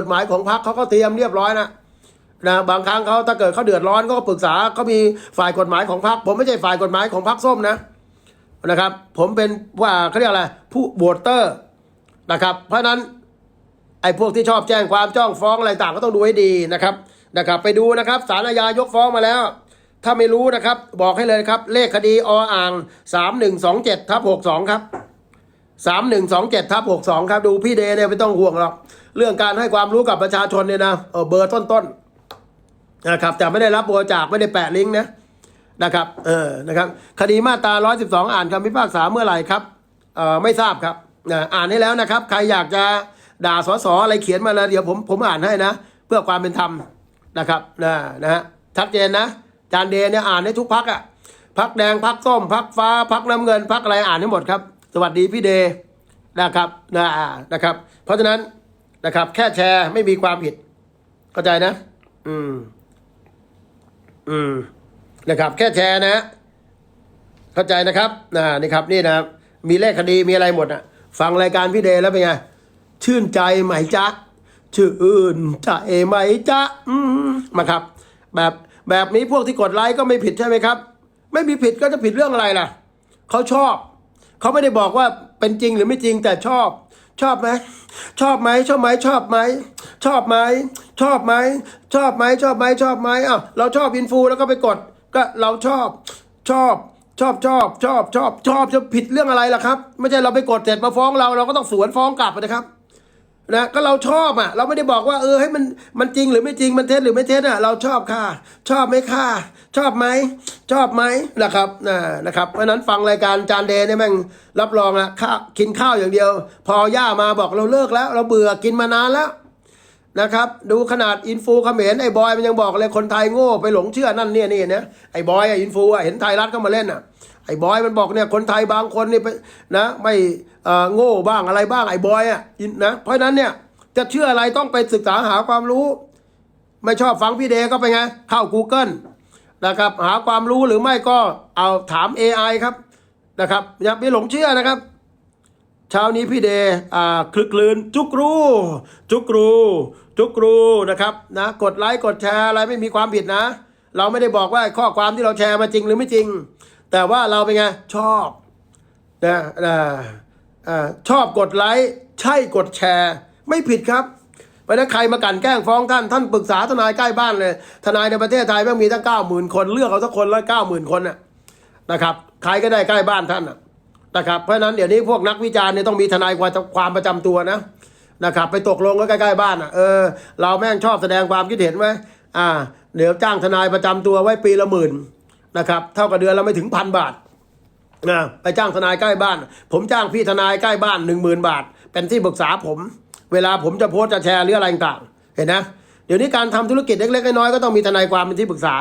กฎหมายของพรรคเขาก็เตรียมเรียบร้อยนะนะบางครั้งเขาถ้าเกิดเขาเดือดร้อนก็ปรึกษาเขามีฝ่ายกฎหมายของพรรคผมไม่ใช่ฝ่ายกฎหมายของพรรคส้มนะนะครับ ผมเป็นว่าเขาเรียกอะไร ผู้โหวตเตอร์นะครับ เพราะนั้นไอ้พวกที่ชอบแจ้งความจ้องฟ้องอะไรต่างก็ต้องดูให้ดีนะครับนะครับ ไปดูนะครับศาลอาญายกฟ้องมาแล้ว ถ้าไม่รู้นะครับ บอกให้เลยครับ เลขคดีออ่างสามหนึ่งสองเจ็ดทับหกสองครับ สามหนึ่งสองเจ็ดทับหกสองครับดูพี่เดเนี่ยไม่ต้องห่วงหรอกเรื่องการให้ความรู้กับประชาชนเนี่ยนะเออเบอร์ต้นๆนะครับแต่ไม่ได้รับบริจาคไม่ได้แปะลิงก์นะนะครับเออนะครับคดีมาตรา112อ่านคำพิพากษาเมื่อไหร่ครับเออไม่ทราบครับนะอ่านให้แล้วนะครับ ใครอยากจะด่าสอสอะไรเขียนมาแล้วเดี๋ยวผมผมอ่านให้นะ เพื่อความเป็นธรรมนะครับนะนะฮะชัดเจนนะจานเดนเนี่ยอ่านให้ทุกพักอะพักแดงพักส้มพักฟ้าพักน้ำเงินพักอะไรอ่านให้หมดครับ สวัสดีพี่เดนะครับนะนะครับ เพราะฉะนั้นนะครับ แค่แชร์ไม่มีความผิด เข้าใจนะ อืม อืมนะครับ แค่แชร์นะ เข้าใจนะครับนะนี่ครับ นี่นะครับ มีเลขคดีมีอะไรหมดอะ ฟังรายการพี่เดย์แล้วเป็นไง ชื่นใจไหมจ๊ะชื่นใจไหมจ๊ะอืมมาครับ แบบแบบนี้พวกที่กดไลค์ก็ไม่ผิดใช่ไหมครับ ไม่มีผิดก็จะผิดเรื่องอะไรล่ะเขาชอบ เขาไม่ได้บอกว่าเป็นจริงหรือไม่จริงแต่ชอบ ชอบไหมชอบไหมชอบไหมชอบไหมชอบไหมชอบไหมชอบไหมชอบไหมชอบไหมอ้าวเราชอบอินฟูแล้วก็ไปกด ก็เราชอบชอบชอบชอบชอบชอบชอบจะผิดเรื่องอะไรล่ะครับ ไม่ใช่เราไปกดเสร็จมาฟ้องเราเราก็ต้องสวนฟ้องกลับนะครับ นะก็เราชอบอะ เราไม่ได้บอกว่าเออให้มันมันจริงหรือไม่จริงมันเท็จหรือไม่เท็จอะเราชอบค่ะ ชอบไหมค่ะ ชอบไหมชอบไหมนะครับนะนะครับเพราะนั้นฟังรายการจานเดย์เนี่ยแม่งรับรองละข้ากินข้าวอย่างเดียว พอย่ามาบอกเราเลิกแล้ว เราเบื่อกินมานานแล้วนะครับ ดูขนาดอินฟูเขมรไอ้บอยมันยังบอกเลยคนไทยโง่ไปหลงเชื่อนั่นเนี่ยนี่นะไอ้บอยอะอินฟูอะเห็นไทยรัฐเข้ามาเล่นอะ ไอ้บอยมันบอกเนี่ยคนไทยบางคนนี่ไปนะไม่โง่บ้างอะไรบ้างไอ้บอยอะนะเพราะฉะนั้นเนี่ยจะเชื่ออะไรต้องไปศึกษาหาความรู้ ไม่ชอบฟังพี่เดก็ไปไงเข้า Google นะครับ หาความรู้หรือไม่ก็เอาถาม AI ครับนะครับอย่าไปหลงเชื่อนะครับเช้านี้พี่เดอ่าคลึกคลืนจุกรูจุกรูจุกรูนะครับนะกดไลค์กดแชร์อะไรไม่มีความผิดนะ เราไม่ได้บอกว่าข้อความที่เราแชร์มาจริงหรือไม่จริง แต่ว่าเราเป็นไง ชอบนะนะชอบกดไลค์ใช่กดแชร์ ไม่ผิดครับเพราะนั้นใครมากันแกล้งฟ้องท่าน ท่านปรึกษาทนายใกล้บ้านเลย ทนายในประเทศไทยแม่งมีตั้งเก้าหมื่นคนเลือกเอาสักคนละเก้าหมื่นคนน่ะนะครับใครก็ได้ใกล้บ้านท่านนะนะครับเพราะฉะนั้นเดี๋ยวนี้พวกนักวิจารณ์เนี่ยต้องมีทนายความประจำตัวนะนะครับ ไปตกลงก็ใกล้ๆบ้านอะเออเราแม่งชอบแสดงความคิดเห็นไหมอ่าเดี๋ยวจ้างทนายประจำตัวไว้ปีละหมื่น นะครับ เท่ากับเดือนละไม่ถึงพันบาทนะไปจ้างทนายใกล้บ้าน ผมจ้างพี่ทนายใกล้บ้านหนึ่งหมื่นบาท เป็นที่ปรึกษาผม เวลาผมจะโพสจะแชร์หรืออะไรต่างเห็นนะเดี๋ยวนี้การทำธุรกิจเล็กๆน้อยๆก็ต้องมีทนายความเป็นที่ปรึกษา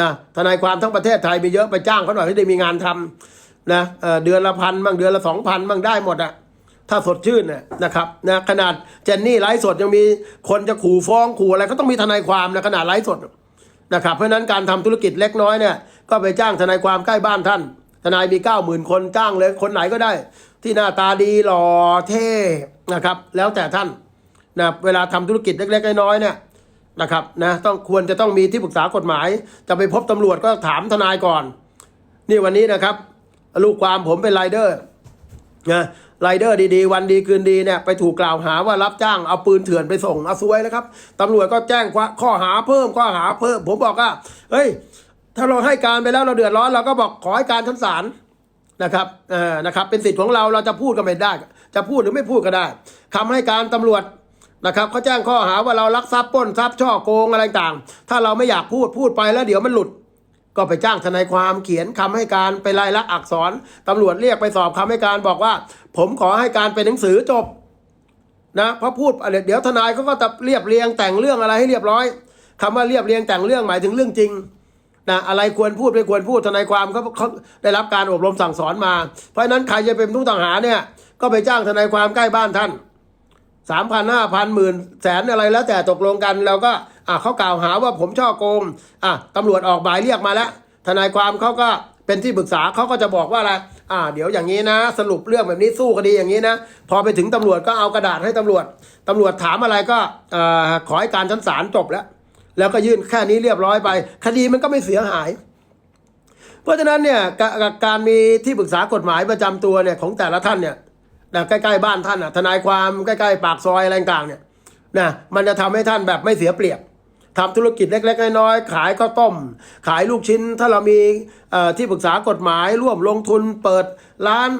นะทนายความทั้งประเทศไทยมีเยอะไปจ้างเขาหน่อยให้ได้มีงานทำนะเเดือนละพันบ้างเดือนละสองพันบ้างได้หมดอะถ้าสดชื่นนะครับนะขนาดเจนนี่ไลฟ์สดยังมีคนจะขู่ฟ้องขู่อะไรก็ต้องมีทนายความนะขนาดไลฟ์สดนะครับเพราะฉะนั้นการทำธุรกิจเล็กน้อยเนี่ย ก็ไปจ้างทนายความใกล้บ้านท่าน ทนายมีเก้าหมื่นคนจ้างเลยคนไหนก็ได้ ที่หน้าตาดีหล่อเท่นะครับ แล้วแต่ท่านนะเวลาทำธุรกิจเล็กๆน้อยๆเนี่ยนะครับนะต้องควรจะต้องมีที่ปรึกษากฎหมาย จะไปพบตำรวจก็ถามทนายก่อน นี่วันนี้นะครับ ลูกความผมเป็นไรเดอร์นะไรเดอร์ดีๆ วันดีคืนดีเนี่ยไปถูกกล่าวหาว่ารับจ้างเอาปืนเถื่อนไปส่งเอาซวยแล้วครับตำรวจก็แจ้งข้อหาเพิ่มข้อหาเพิ่ม ผมบอกว่าเฮ้ย ถ้าเราให้การไปแล้วเราเดือดร้อนเราก็บอกขอให้การชั้นศาลนะครับเอ่อนะครับ เป็นสิทธิ์ของเราเราจะพูดก็ไม่ได้ จะพูดหรือไม่พูดก็ได้คำให้การตำรวจนะครับเขาแจ้งข้อหาว่าเราลักทรัพย์ปล้นทรัพย์ช่อโกงอะไรต่าง ถ้าเราไม่อยากพูดพูดไปแล้วเดี๋ยวมันหลุด ก็ไปจ้างทนายความเขียนคำให้การเป็นลายลักษณ์อักษรตำรวจเรียกไปสอบคำให้การบอกว่า ผมขอให้การเป็นหนังสือจบนะเพราะพูดเดี๋ยวทนายเขาก็จะเรียบเรียงแต่งเรื่องอะไรให้เรียบร้อยคำว่าเรียบเรียงแต่งเรื่องหมายถึงเรื่องจริง นะอะไรควรพูดไม่ควรพูดทนายความเขาเขาได้รับการอบรมสั่งสอนมา เพราะฉะนั้นใครจะเป็นผู้ต้องหาเนี่ยก็ไปจ้างทนายความใกล้บ้านท่านสามพันห้าพันหมื่นแสนอะไรแล้วแต่ตกลงกันเราก็อะเขากล่าวหาว่าผมช่อโกงอะตำรวจออกหมายเรียกมาแล้ว ทนายความเขาก็เป็นที่ปรึกษาเขาก็จะบอกว่าอะไรอ่า เดี๋ยวอย่างนี้นะ สรุปเรื่องแบบนี้สู้คดีอย่างนี้นะ พอไปถึงตำรวจก็เอากระดาษให้ตำรวจตำรวจถามอะไรก็อ่อขอให้การชั้นศาลจบแล้ว แล้วก็ยื่นแค่นี้เรียบร้อยไป คดีมันก็ไม่เสียหาย เพราะฉะนั้นเนี่ยกกการมีที่ปรึกษากฎหมายประจำตัวเนี่ยของแต่ละท่านเนี่ยใกล้ๆบ้านท่านอะทนายความใกล้ๆปากซอยอะไรต่างเนี่ยนะมันจะทำให้ท่านแบบไม่เสียเปรียบทำธุรกิจเล็กๆน้อยๆขายข้าวต้ม ขายลูกชิ้น ถ้าเรามีที่ปรึกษากฎหมายร่วมลงทุนเปิดร้าน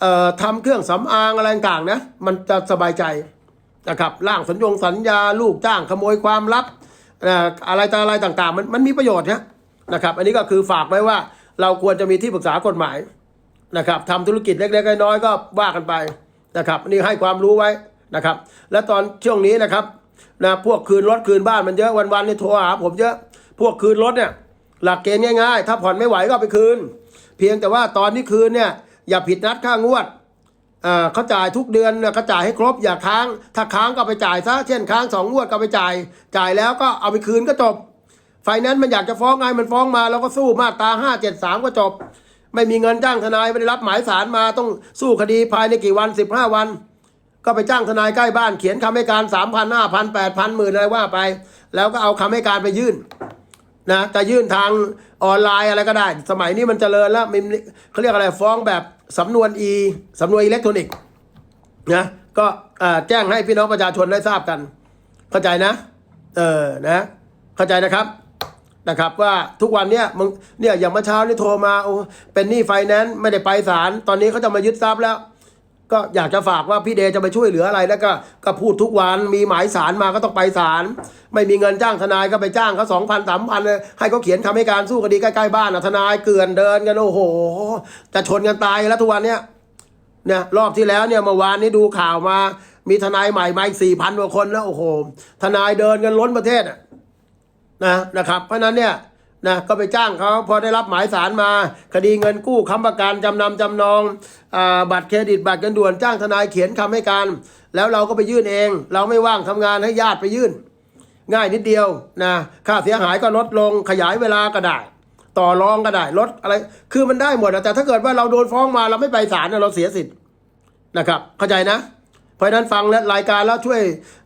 เอ่อทำเครื่องสำอางอะไรต่างๆนะมันจะสบายใจนะครับร่างสัญญงสัญญาลูกจ้างขโมยความลับ อะไรต่ออะไรต่างๆ มันมันมีประโยชน์นะนะครับ อันนี้ก็คือฝากไว้ว่าเราควรจะมีที่ปรึกษากฎหมายนะครับทำธุรกิจเล็กๆน้อยๆก็ว่ากันไปนะครับนี่ให้ความรู้ไว้นะครับ และตอนช่วงนี้นะครับนะพวกคืนรถคืนบ้านมันเยอะวันๆนี่โทรหาผมเยอะพวกคืนรถเนี่ยหลักเกณฑ์ง่ายๆ ถ้าผ่อนไม่ไหวก็ไปคืน เพียงแต่ว่าตอนนี้คืนเนี่ยอย่าผิดนัดค่างวด เขาจ่ายทุกเดือนเขาจ่ายให้ครบอย่าค้าง ถ้าค้างก็ไปจ่ายซะเช่นค้างสองงวดก็ไปจ่าย จ่ายแล้วก็เอาไปคืนก็จบ ไฟแนนซ์มันอยากจะฟ้องไงมันฟ้องมาเราก็สู้มาตราห้าเจ็ดสามก็จบ ไม่มีเงินจ้างทนายไม่ได้รับหมายสารมาต้องสู้คดีภายในกี่วันสิบห้าวัน ก็ไปจ้างทนายใกล้บ้านเขียนคำให้การสามพันห้าพันแปดพันหมื่นอะไรว่าไป แล้วก็เอาคำให้การไปยื่นนะแต่ยื่นทางออนไลน์อะไรก็ได้ สมัยนี้มันเจริญแล้วมันเขาเรียกอะไรฟ้องแบบ สำนวนอีสำนวนอิเล็กทรอนิกส์นะก็แจ้งให้พี่น้องประชาชนได้ทราบกัน เข้าใจนะเออนะเข้าใจนะครับนะครับว่าทุกวันเนี้ยมึงเนี่ยอย่างเมื่อเช้านี่โทรมาโอ้เป็นหนี้ไฟแนนซ์ไม่ได้ไปศาลตอนนี้เขาจะมายึดทรัพย์แล้ว ก็อยากจะฝากว่าพี่เดจะไปช่วยเหลืออะไรแล้วก็ก็พูดทุกวันมีหมายสารมาก็ต้องไปศาลไม่มีเงินจ้างทนายก็ไปจ้างเขาสองพันสามพันให้เขาเขียนคำให้การสู้คดีใกล้ๆบ้านนะทนายเกลื่อนเดินกันโอ้โหจะชนกันตายแล้วทุกวันเนี้ยเนี่ยรอบที่แล้วเนี่ยเมื่อวานนี้ดูข่าวมา มีทนายใหม่มาอีกสี่พันกว่าคนแล้วโอ้โห ทนายเดินกันล้นประเทศอะนะนะครับ เพราะฉะนั้นเนี่ย นะก็ไปจ้างเขาพอได้รับหมายสารมา คดีเงินกู้ค้ำประกันจำนำจำนองอบัตรเครดิตบัตรเงินด่วนจ้างทนายเขียนคำให้การ แล้วเราก็ไปยื่นเอง เราไม่ว่างทำงานให้ญาติไปยื่น ง่ายนิดเดียวนะค่าเสียหายก็ลดลงขยายเวลาก็ได้ ต่อรองก็ได้ลดอะไร คือมันได้หมดแต่ถ้าเกิดว่าเราโดนฟ้องมาเราไม่ไปศาลเราเสียสิทธิ์นะครับ เข้าใจนะเพราะนั้นฟังและรายการแล้วช่วย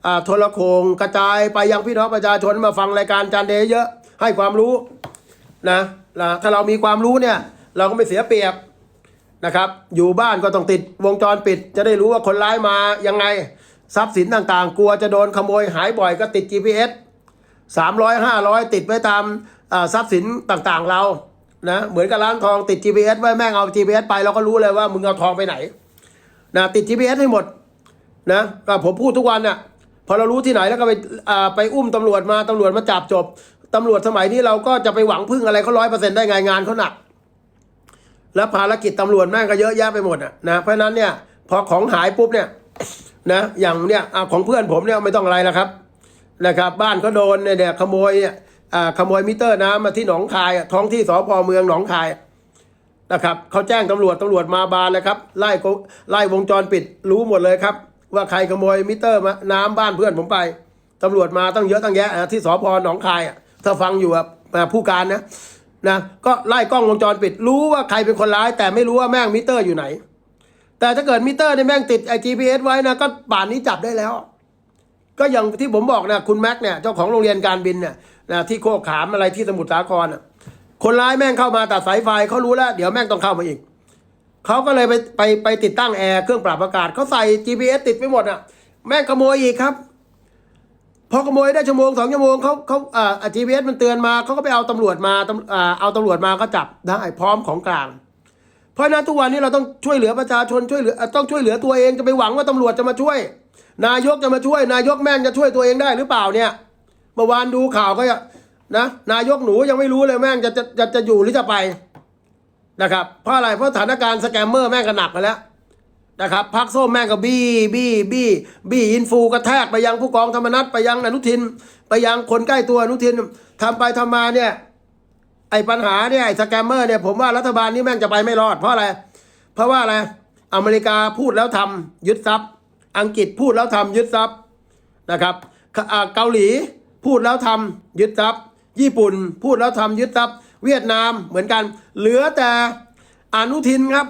อ่าโทรโขงกระจายไปยังพี่น้องประชาชนมาฟังรายการจานเดย์เยอะให้ความรู้ นะนะถ้าเรามีความรู้เนี่ย เราก็ไม่เสียเปรียบนะครับ อยู่บ้านก็ต้องติดวงจรปิด จะได้รู้ว่าคนร้ายมายังไง ทรัพย์สินต่างๆ กลัวจะโดนขโมยหายบ่อยก็ติด GPS สามร้อยห้าร้อยติดไว้ตามทรัพย์สินต่างๆเรานะเหมือนกับร้านทองติด GPS ไว้แม่งเอา GPS ไปเราก็รู้เลยว่ามึงเอาทองไปไหนนะติด GPS ให้หมดนะผมพูดทุกวันน่ะพอเรารู้ที่ไหนแล้วก็ไปไปอุ้มตำรวจมาตำรวจมาจับจบ ตำรวจสมัยนี้เราก็จะไปหวังพึ่งอะไรเขาร้อยเปอร์เซ็นต์ได้ไงงานเขาหนัก แล้วภารกิจตำรวจแม่งก็เยอะแยะไปหมดนะ เพราะนั้นเนี่ยพอของหายปุ๊บเนี่ยนะอย่างเนี่ยอของเพื่อนผมเนี่ยไม่ต้องอะไรแล้วครับนะครับ บ้านเขาโดนเนี่ยเนี่ยขโมยอ่าขโมยมิเตอร์น้ำมาที่หนองคาย ท้องที่สพเมืองหนองคายนะครับเขาแจ้งตำรวจตำรวจมาบานเลยครับไล่ไล่วงจรปิดรู้หมดเลยครับ ว่าใครขโมยมิเตอร์มาน้ำบ้านเพื่อนผมไปตำรวจมาตั้งเยอะตั้งแยะที่สพหนองคายอะ ถ้าฟังอยู่อะอะผู้การนะนะก็ไล่กล้องวงจรปิด รู้ว่าใครเป็นคนร้าย แต่ไม่รู้ว่าแม่งมิเตอร์อยู่ไหน แต่ถ้าเกิดมิเตอร์เนี่ยแม่งติดไอ GPS ไว้นะก็ป่านนี้จับได้แล้ว ก็อย่างที่ผมบอกนะคุณแม็กเนี่ยเจ้าของโรงเรียนการบินเนี่ยนะที่โคกขามอะไรที่สมุทรสาครน่ะคนร้ายแม่งเข้ามาตัดสายไฟเขารู้แล้ว เดี๋ยวแม่งต้องเข้ามาอีกเขาก็เลยไปไปไปติดตั้งแอร์เครื่องปรับอากาศเขาใส่ GPS ติดไปหมดอะ แม่งขโมยอีกครับ พอขโมยได้ชั่วโมงสองชั่วโมงเขาเขาอ่า GPS มันเตือนมาเขาก็ไปเอาตำรวจมาตำอ่าเอาตำรวจมาก็จับได้พร้อมของกลาง เพราะนั้นทุกวันนี้เราต้องช่วยเหลือประชาชนช่วยเหลือต้องช่วยเหลือตัวเองจะไปหวังว่าตำรวจจะมาช่วย นายกจะมาช่วย นายกแม่งจะช่วยตัวเองได้หรือเปล่าเนี่ยเมื่อวานดูข่าวก็นะนายกหนูยังไม่รู้เลยแม่งจะจะจะจะอยู่หรือจะไปนะครับเพราะอะไรเพราะสถานการณ์สแกมเมอร์แม่งก็หนักไปแล้ว นะครับพักส้มแม่งก็บี้บี้บี้บี้อินฟูกระแทกไปยังผู้กองธรรมนัฐไปยังอนุทิน ไปยังคนใกล้ตัวอนุทินทำไปทำมาเนี่ยไอ้ปัญหาเนี่ยไอ้สแกมเมอร์เนี่ยผมว่ารัฐบาลนี้แม่งจะไปไม่รอดเพราะอะไร เพราะว่าอะไรอเมริกาพูดแล้วทำยึดทรัพย์ อังกฤษพูดแล้วทำยึดทรัพย์นะครับเกาหลีพูดแล้วทำยึดทรัพย์ ญี่ปุ่นพูดแล้วทำยึดทรัพย์ เวียดนามเหมือนกัน เหลือแต่อนุทินครับ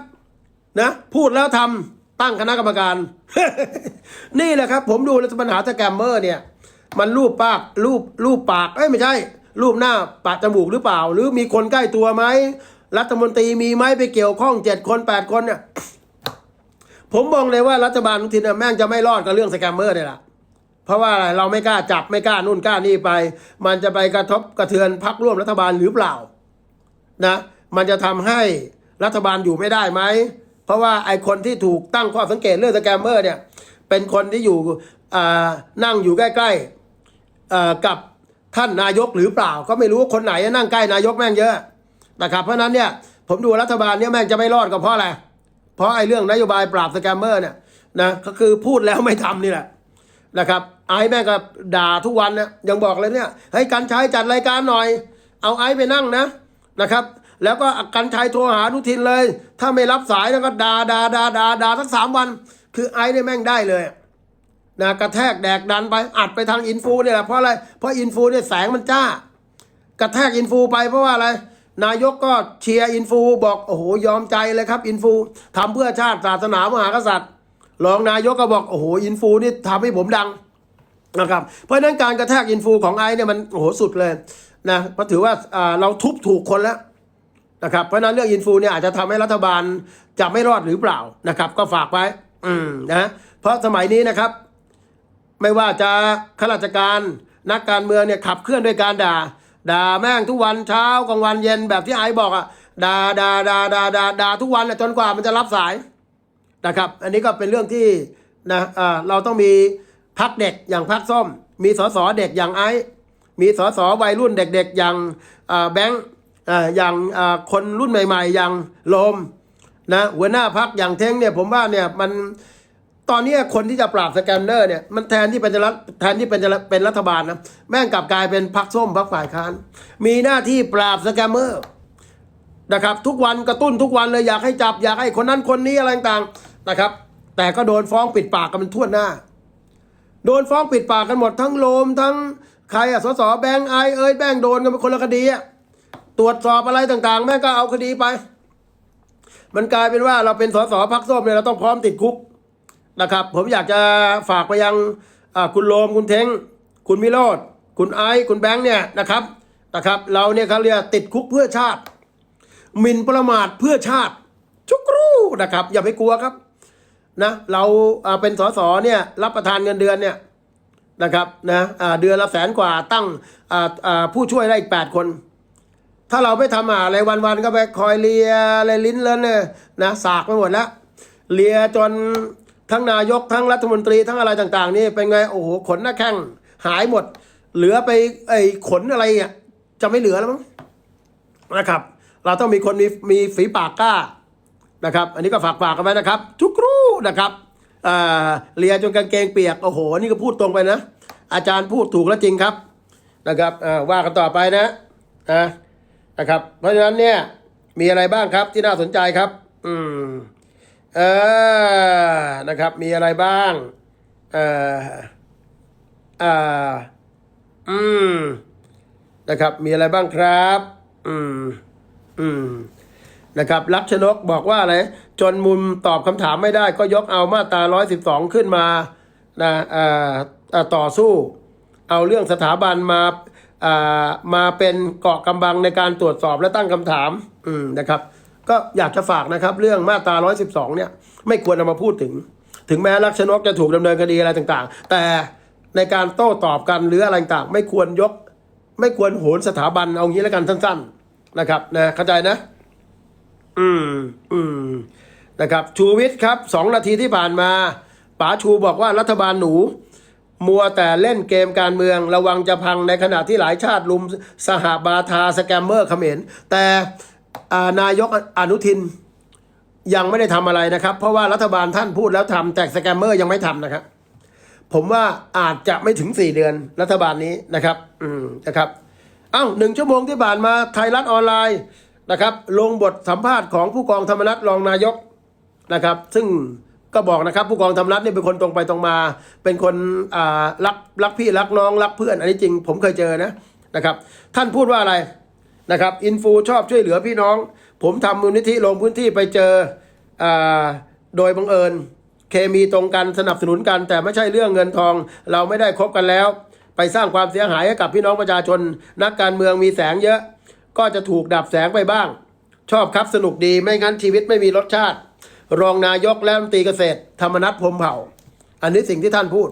นะพูดแล้วทำ ตั้งคณะกรรมการ นี่แหละครับ ผมดูแล้วปัญหาสแกมเมอร์เนี่ย มันรูปปากรูปรูปปากเอ้ยไม่ใช่ รูปหน้าปากจมูกหรือเปล่า หรือมีคนใกล้ตัวไหมรัฐมนตรีมีไหมไปเกี่ยวข้องเจ็ดคนแปดคนเนี่ยผมมองเลยว่ารัฐบาลทินน่ะแม่งจะไม่รอดกับเรื่องสแกมเมอร์เนี่ยละเพราะว่าอะไรเราไม่กล้าจับไม่กล้านู่นกล้านี่ไป มันจะไปกระทบกระเทือนพักร่วมรัฐบาลหรือเปล่านะ มันจะทำให้รัฐบาลอยู่ไม่ได้ไหม เพราะว่าไอคนที่ถูกตั้งข้อสังเกตเรื่องสแกมเมอร์เนี่ย เป็นคนที่อยู่นั่งอยู่ใกล้ๆกับท่านนายกหรือเปล่า ก็ไม่รู้ว่าคนไหนนั่งใกล้นายกแม่งเยอะนะครับเพราะนั้นเนี่ยผมดูรัฐบาลเนี่ยแม่งจะไม่รอดก็เพราะอะไรเพราะไอ้เรื่องนโยบายปราบสแกมเมอร์เนี่ยนะก็คือพูดแล้วไม่ทำนี่แหละนะครับไอ้แม่งก็ด่าทุกวันนะยังบอกเลยเนี่ยให้กันชัยจัดรายการหน่อย เอาไอ้ไปนั่งนะนะครับ แล้วก็กันชัยโทรหาอนุทินเลย ถ้าไม่รับสายแล้วก็ด่าด่าด่าด่าด่าทั้งสามวัน คือไอ้เนี่ยแม่งได้เลยนะกระแทกแดกดันไปอัดไปทางอินฟูเนี่ยแหละเพราะอะไรเพราะอินฟูเนี่ยแสงมันจ้า กระแทกอินฟูไปเพราะว่าอะไร นายกก็เชียร์อินฟูบอกโอ้โหยอมใจเลยครับ อินฟูทำเพื่อชาติศาสนามหากษัตริย์รองนายกก็บอกโอ้โหอินฟูนี่ทำให้ผมดังนะครับเพราะนั้นการกระแทกอินฟูของไอซ์เนี่ยมันโอ้โหสุดเลยนะเพราะถือว่าอ่าเราทุบถูกคนแล้ว นะครับเพราะนั้นเรื่องอินฟูเนี่ยอาจจะทำให้รัฐบาลจะไม่รอดหรือเปล่านะครับ ก็ฝากไว้ อืมนะเพราะสมัยนี้นะครับ ไม่ว่าจะข้าราชการนักการเมืองเนี่ยขับเคลื่อนด้วยการด่า ด่าแม่งทุกวันเช้ากลางวันเย็นแบบที่ไอ้บอกอะด่าด่าด่าด่าด่าด่าทุกวันจนกว่ามันจะรับสายนะครับ อันนี้ก็เป็นเรื่องที่นะอ่าเราต้องมีพักเด็กอย่างพักส้ม มีสสเด็กอย่างไอซ์มีสสวัยรุ่นเด็ก ๆ อย่างแบงค์ อย่างคนรุ่นใหม่ ๆ อย่างโลมนะหัวหน้าพักอย่างเท้งเนี่ยผมว่าเนี่ยมันตอนนี้คนที่จะปราบสแกมเนอร์เนี่ยมันแทนที่เป็นรัฐแทนที่เป็นจะเป็นรัฐบาลนะแม่งกลับกลายเป็นพักส้มพักฝ่ายค้าน มีหน้าที่ปราบสแกมเมอร์นะครับทุกวันกระตุ้นทุกวันเลยอยากให้จับอยากให้คนนั้นคนนี้อะไรต่างๆนะครับ แต่ก็โดนฟ้องปิดปากกันเป็นทั่วหน้า โดนฟ้องปิดปากกันหมดทั้งโลมทั้งใครอะสสแบงไอเอ้ยแบงโดนกันเป็นคนละคดีอะ ตรวจสอบอะไรต่างๆ แม่ก็เอาคดีไป มันกลายเป็นว่าเราเป็นสสพักส้มเนี่ยเราต้องพร้อมติดคุกนะครับ ผมอยากจะฝากไปยังคุณโลมคุณเท้งคุณมิโรธคุณไอซ์คุณแบงค์เนี่ยนะครับนะครับ เราเนี่ยเขาเรียกติดคุกเพื่อชาติหมิ่นประมาทเพื่อชาติชุกรู้นะครับ อย่าไปกลัวครับนะเราเป็นสสเนี่ยรับประทานเงินเดือนเนี่ยนะครับนะเดือนละแสนกว่าตั้งผู้ช่วยได้อีกแปดคน ถ้าเราไม่ทำอะไรวันๆก็ไปคอยเลียอะไรลิ้นเลินเนี่ยนะสากไปหมดแล้วเลียจนทั้งนายกทั้งรัฐมนตรีทั้งอะไรต่าง ๆ นี่เป็นไงโอ้โหขนหน้าแข้งหายหมด เหลือไปไอ้ขนอะไรอะจะไม่เหลือแล้วมั้งนะครับ เราต้องมีคนมีมีฝีปากกล้านะครับ อันนี้ก็ฝากฝากกันไว้นะครับ ทุกครู่นะครับอ่าเลียจนกางเกงเปียก โอ้โห นี่ก็พูดตรงไปนะ อาจารย์พูดถูกแล้วจริงครับนะครับว่ากันต่อไปนะอ่า นะครับ เพราะฉะนั้นเนี่ยมีอะไรบ้างครับที่น่าสนใจครับ อืมเออนะครับ มีอะไรบ้าง เอ่ออ่าอืมนะครับ มีอะไรบ้างครับ อืม อืมนะครับลักษณกบอกว่าอะไร จนมุมตอบคำถามไม่ได้ ก็ยกเอามาตรา 112 ขึ้นมานะอ่าอ่าต่อสู้ เอาเรื่องสถาบันมา มาเป็นเกาะกำบังในการตรวจสอบและตั้งคำถามอืมนะครับ ก็อยากจะฝากนะครับเรื่องมาตรา 112 เนี่ย ไม่ควรเอามาพูดถึง ถึงแม้ลักษณกจะถูกดำเนินคดีอะไรต่างๆ แต่ในการโต้ตอบกันหรืออะไรต่างๆไม่ควรยก ไม่ควรโหนสถาบันเอางี้แล้วกันสั้น ๆนะครับนะเข้าใจนะ อืมอืมนะครับชูวิทย์ครับสองนาทีที่ผ่านมาป๋าชูบอกว่ารัฐบาลหนู มัวแต่เล่นเกมการเมืองระวังจะพังในขณะที่หลายชาติลุมสหบาทาสแกมเมอร์เขมรแต่นายกอนุทินยังไม่ได้ทำอะไรนะครับ เพราะว่ารัฐบาลท่านพูดแล้วทำแต่สแกมเมอร์ยังไม่ทำนะครับผมว่าอาจจะไม่ถึงสี่เดือนรัฐบาลนี้นะครับ อืมนะครับเอ้าหนึ่งชั่วโมงที่ผ่านมาไทยรัฐออนไลน์นะครับ ลงบทสัมภาษณ์ของผู้กองธรรมนัฐรองนายกนะครับ ซึ่ง ก็บอกนะครับ ผู้กองธรรมนัฐเนี่ยเป็นคนตรงไปตรงมา เป็นคนรักรักพี่รักน้องรักเพื่อน อันนี้จริงผมเคยเจอนะนะครับ ท่านพูดว่าอะไรนะครับอินฟูชอบช่วยเหลือพี่น้อง ผมทำมูลนิธิลงพื้นที่ไปเจออโดยบังเอิญ เคมีตรงกันสนับสนุนกัน แต่ไม่ใช่เรื่องเงินทอง เราไม่ได้คบกันแล้ว ไปสร้างความเสียหายให้กับพี่น้องประชาชน นักการเมืองมีแสงเยอะ ก็จะถูกดับแสงไปบ้าง ชอบครับสนุกดีไม่งั้นชีวิตไม่มีรสชาติ รองนายกและรัฐมนตรีเกษตร ธรรมนัฐพรมเผ่า อันนี้สิ่งที่ท่านพูด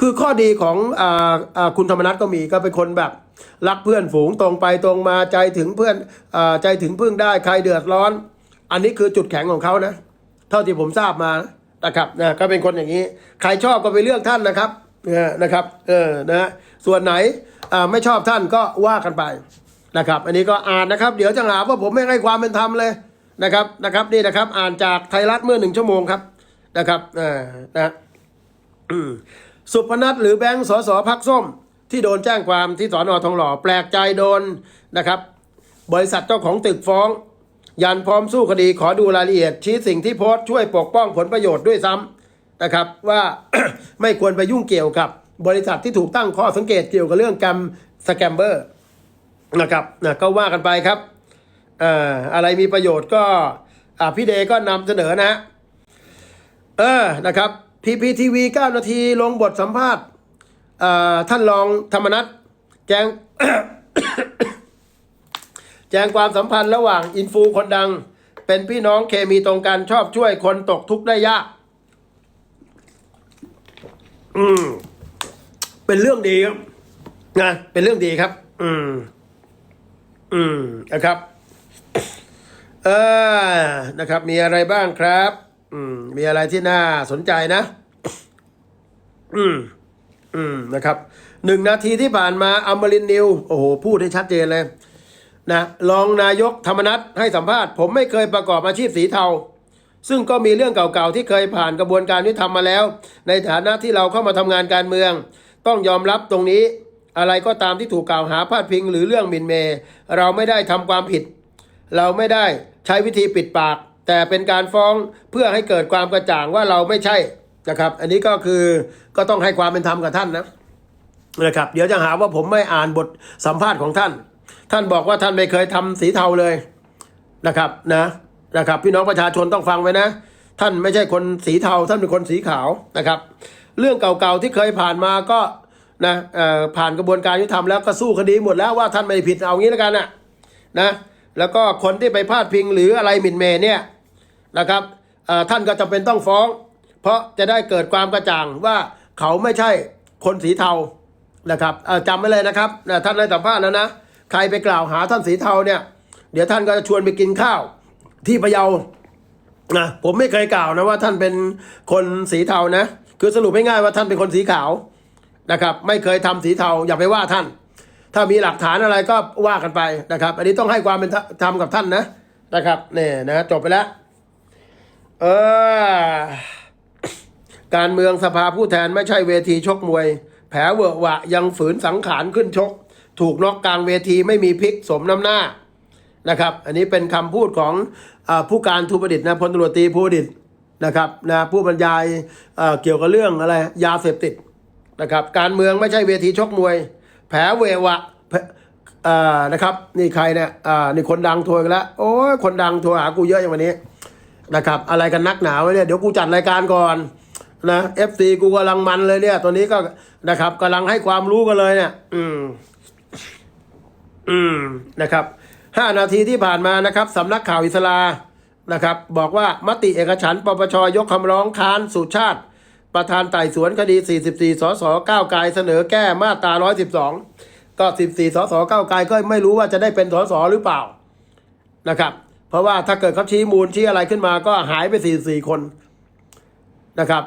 คือข้อดีของออคุณธรรมนัฐก็มีก็เป็นคนแบบ รักเพื่อนฝูงตรงไปตรงมาใจถึงเพื่อนอใจถึงพึ่งได้ใครเดือดร้อน อันนี้คือจุดแข็งของเขานะ เท่าที่ผมทราบมานะครับนะก็เป็นคนอย่างนี้ ใครชอบก็ไปเลือกท่านนะครับนะครับเออนะส่วนไหนไม่ชอบท่านก็ว่ากันไปนะครับ อันนี้ก็อ่านนะครับ เดี๋ยวจะหาว่าผมไม่ให้ความเป็นธรรมเลย นะครับนะครับนี่นะครับ อ่านจากไทยรัฐเมื่อหนึ่งชั่วโมงครับนะครับเออนะสุพนัทหรือแบงค์สสพักส้ม ที่โดนแจ้งความที่สอนอทองหล่อแปลกใจโดนนะครับ บริษัทเจ้าของตึกฟ้อง ยันพร้อมสู้คดีขอดูรายละเอียด ชี้สิ่งที่โพสต์ช่วยปกป้องผลประโยชน์ด้วยซ้ำนะครับ ว่าไม่ควรไปยุ่งเกี่ยวกับบริษัทที่ถูกตั้งข้อสังเกตเกี่ยวกับเรื่องกรรมสแกมเบอร์นะครับนะก็ว่ากันไปครับ อ่ออะไรมีประโยชน์ก็อ่าพี่เดก็นำเสนอนะ เออนะครับ PPTV 9นาทีลงบทสัมภาษณ์เอ่อท่านรองธรรมนัฐแจ้งแจ้งความสัมพันธ์ระหว่างอินฟูคนดัง เป็นพี่น้องเคมีตรงกันชอบช่วยคนตกทุกข์ได้ยากอืม เป็นเรื่องดีครับนะเป็นเรื่องดีครับ อืม อืมนะครับ เออนะครับ มีอะไรบ้างครับ อืม มีอะไรที่น่าสนใจนะ อืม อืมนะครับหนึ่งนาทีที่ผ่านมาอมรินนิวโอ้โห พูดให้ชัดเจนเลยนะรองนายกธรรมนัฐให้สัมภาษณ์ ผมไม่เคยประกอบอาชีพสีเทา ซึ่งก็มีเรื่องเก่าๆ ที่เคยผ่านกระบวนการยุติธรรมมาแล้ว ในฐานะที่เราเข้ามาทำงานการเมือง ต้องยอมรับตรงนี้ อะไรก็ตามที่ถูกกล่าวหาพาดพิง หรือเรื่องมินเม เราไม่ได้ทำความผิด เราไม่ได้ ใช้วิธีปิดปาก แต่เป็นการฟ้องเพื่อให้เกิดความกระจ่างว่าเราไม่ใช่นะครับ อันนี้ก็คือก็ต้องให้ความเป็นธรรมกับท่านนะนะครับ เดี๋ยวจะหาว่าผมไม่อ่านบทสัมภาษณ์ของท่าน ท่านบอกว่าท่านไม่เคยทำสีเทาเลยนะครับนะนะครับ พี่น้องประชาชนต้องฟังไว้นะ ท่านไม่ใช่คนสีเทา ท่านเป็นคนสีขาวนะครับ เรื่องเก่าๆที่เคยผ่านมาก็นะผ่านกระบวนการยุติธรรมแล้วก็สู้คดีหมดแล้วว่าท่านไม่ได้ผิดเอางี้แล้วกันนะนะ แล้วก็คนที่ไปพาดพิงหรืออะไรหมิ่นเมย์เนี่ยนะครับท่านก็จำเป็นต้องฟ้อง เพราะจะได้เกิดความกระจ่างว่าเขาไม่ใช่คนสีเทานะครับจำไว้เลยนะครับท่านได้สัมภาษณ์แล้วนะใครไปกล่าวหาท่านสีเทาเนี่ย เดี๋ยวท่านก็จะชวนไปกินข้าวที่พะเยานะผมไม่เคยกล่าวนะว่าท่านเป็นคนสีเทานะ คือสรุปง่ายๆว่าท่านเป็นคนสีขาวนะครับ ไม่เคยทำสีเทาอย่าไปว่าท่าน ถ้ามีหลักฐานอะไรก็ว่ากันไปนะครับ อันนี้ต้องให้ความเป็นธรรมกับท่านนะนะครับเนี่ยนะจบไปแล้ว เออการเมืองสภาผู้แทนไม่ใช่เวทีชกมวย แผลเวอะหวะยังฝืนสังขารขึ้นชก ถูกนอกกลางเวทีไม่มีพลิกสมน้ำหน้านะครับ อันนี้เป็นคำพูดของอผู้การทูประดิษฐ์นะพลตรวจตรีภูประดิษฐ์นะครับนะผู้บรรยายเกี่ยวกับเรื่องอะไรยาเสพติดนะครับ การเมืองไม่ใช่เวทีชกมวย แผลเววะแผลอ่านะครับนี่ใครเนี่ยอ่านี่คนดังทัวร์กันแล้วโอ้ยคนดังทัวร์หากูเยอะอย่างวันนี้นะครับ อะไรกันนักหนาวเนี่ยเดี๋ยวกูจัดรายการก่อนนะเอฟซีกูกำลังมันเลยเนี่ยตัวนี้ก็นะครับกำลังให้ความรู้กันเลยเนี่ย อืม อืมนะครับห้านาทีที่ผ่านมานะครับสำนักข่าวอิสลานะครับ บอกว่ามติเอกฉันปปชยกคำร้องค้านสุชาติ ประธานไต่สวนคดี 44 สสก้าวไกลเสนอแก้มาตรา 112 ก็ 14 สสก้าวไกลก็ไม่รู้ว่าจะได้เป็นสสหรือเปล่านะครับ เพราะว่าถ้าเกิดเขาชี้มูลชี้อะไรขึ้นมาก็หายไป 44 คนนะครับ